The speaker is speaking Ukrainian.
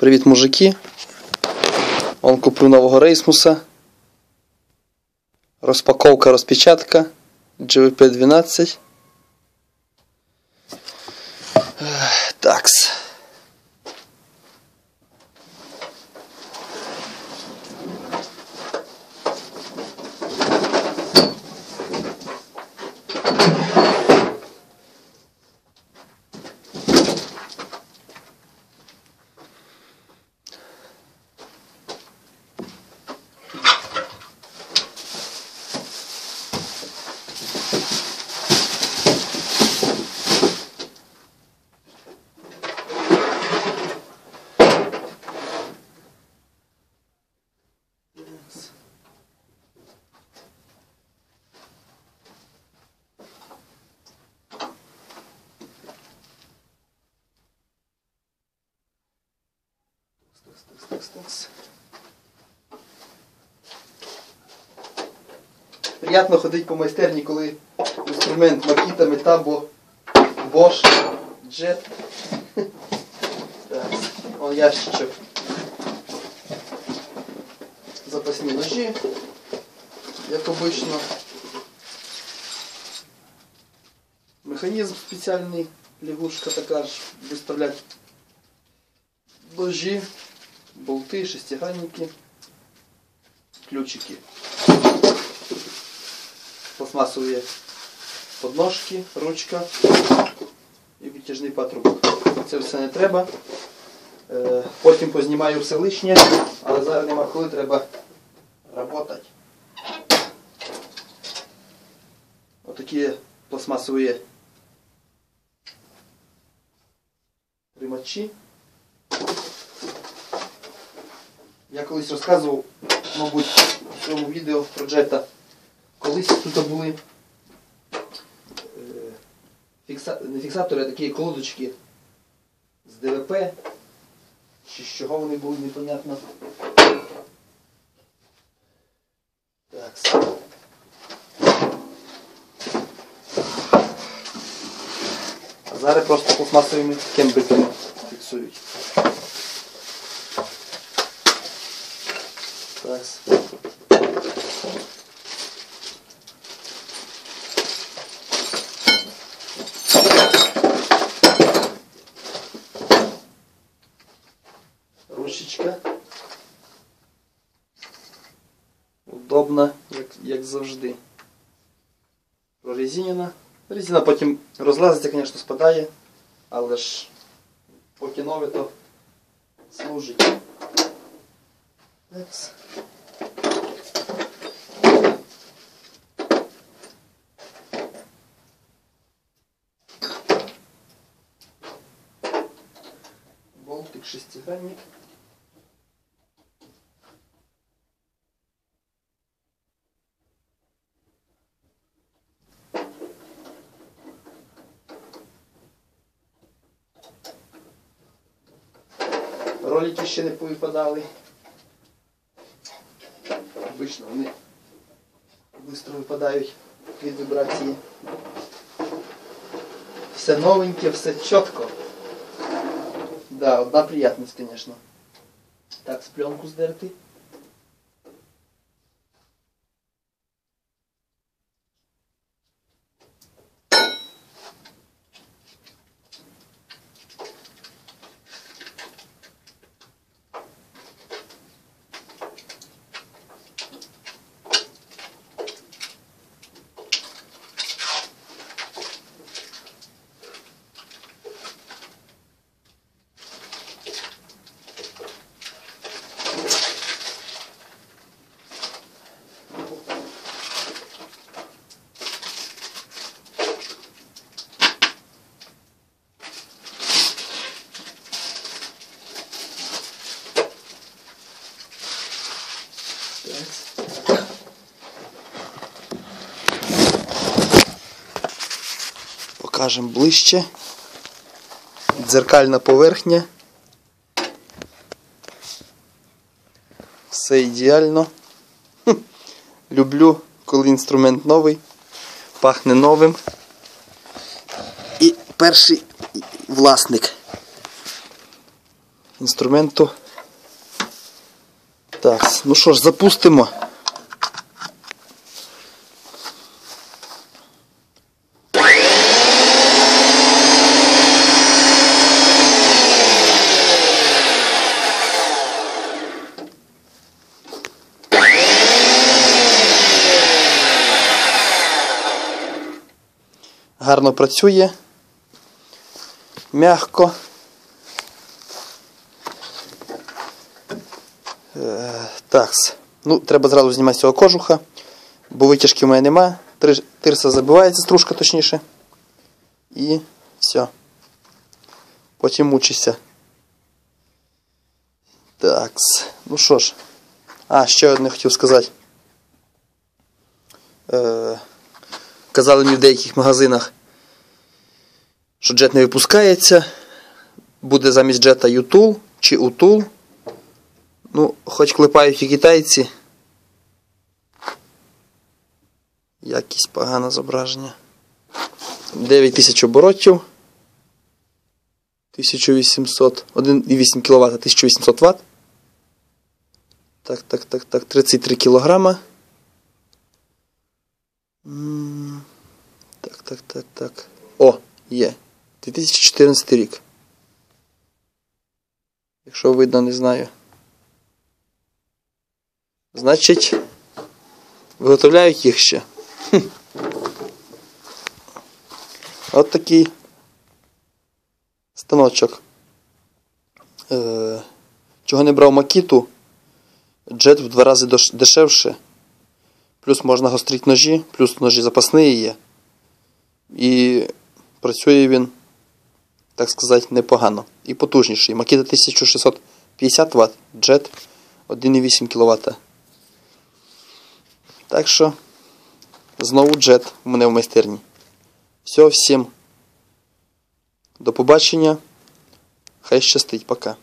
Привіт, мужики. Он куплю нового рейсмуса. Розпаковка, розпечатка. GVP 12. Ех, Такс. Такс, такс. Приятно ходити по майстерні, коли інструмент Makita, Metabo, Bosch, Jet. Так, он ящичок. Запасні ножі, як обично. Механізм спеціальний, лягушка така ж, виставляти ножі, болти, шестигранники, ключики. Пластмасові подножки, ручка і витяжний патрубок. Це все не треба. Е, Потім познімаю все лишнє, але зараз нема коли треба працювати. Отакі пластмасові примачі. Я колись розказував, мабуть, в цьому відео про джета. Колись тут були е, фікса... не фіксатори, а такі колодочки з ДВП. Чи з чого вони були, непонятно. Так. Зараз просто пластмасовими кембриками фіксують. Так. Ручечка. Удобна, як, як завжди. Прорезинена. Резина потім розлазиться, звісно, спадає, але ж поки нове, то служить. Так. Болтик шестигранник. Ролики ще не повипадали. Обично вони швидко випадають від вібрації. Все новеньке, все чітко. Да, одна приятность, конечно. Так, с пленку здерти. Покажемо ближче. Дзеркальна поверхня. Все ідеально. Люблю, коли інструмент новий, пахне новим. І перший власник інструменту. Так, ну що ж, запустимо. Гарно працює. Мягко. Е, такс. Ну, треба зразу знімати цього кожуха, бо витяжки в мене нема. Тирса забивається, стружка точніше. І все. Потім мучишся. Такс. Ну що ж. А, ще одне хотів сказати. Е, казали мені в деяких магазинах, що джет не випускається. Буде замість джета Ютул чи Утул. Ну, хоч клепають і китайці. Якість погане зображення. 9000 оборотів. 1800. 1,8 кВт, 1800 Вт. Так, так, так, так. 33 кілограма. М, Так, так, так, так. О, є. 2014 рік. Якщо видно, не знаю. Значить, виготовляють їх ще. Хм. От такий станочок. Е, чого не брав Макіту? Джет в два рази дешевше. Плюс можна гострити ножі, плюс ножі запасні є. І працює він, так сказати, непогано. І потужніший. Макіта 1650 Вт, джет 1,8 кВт. Так що, знову джет у мене в майстерні. Все, всім. До побачення. Хай щастить, пока.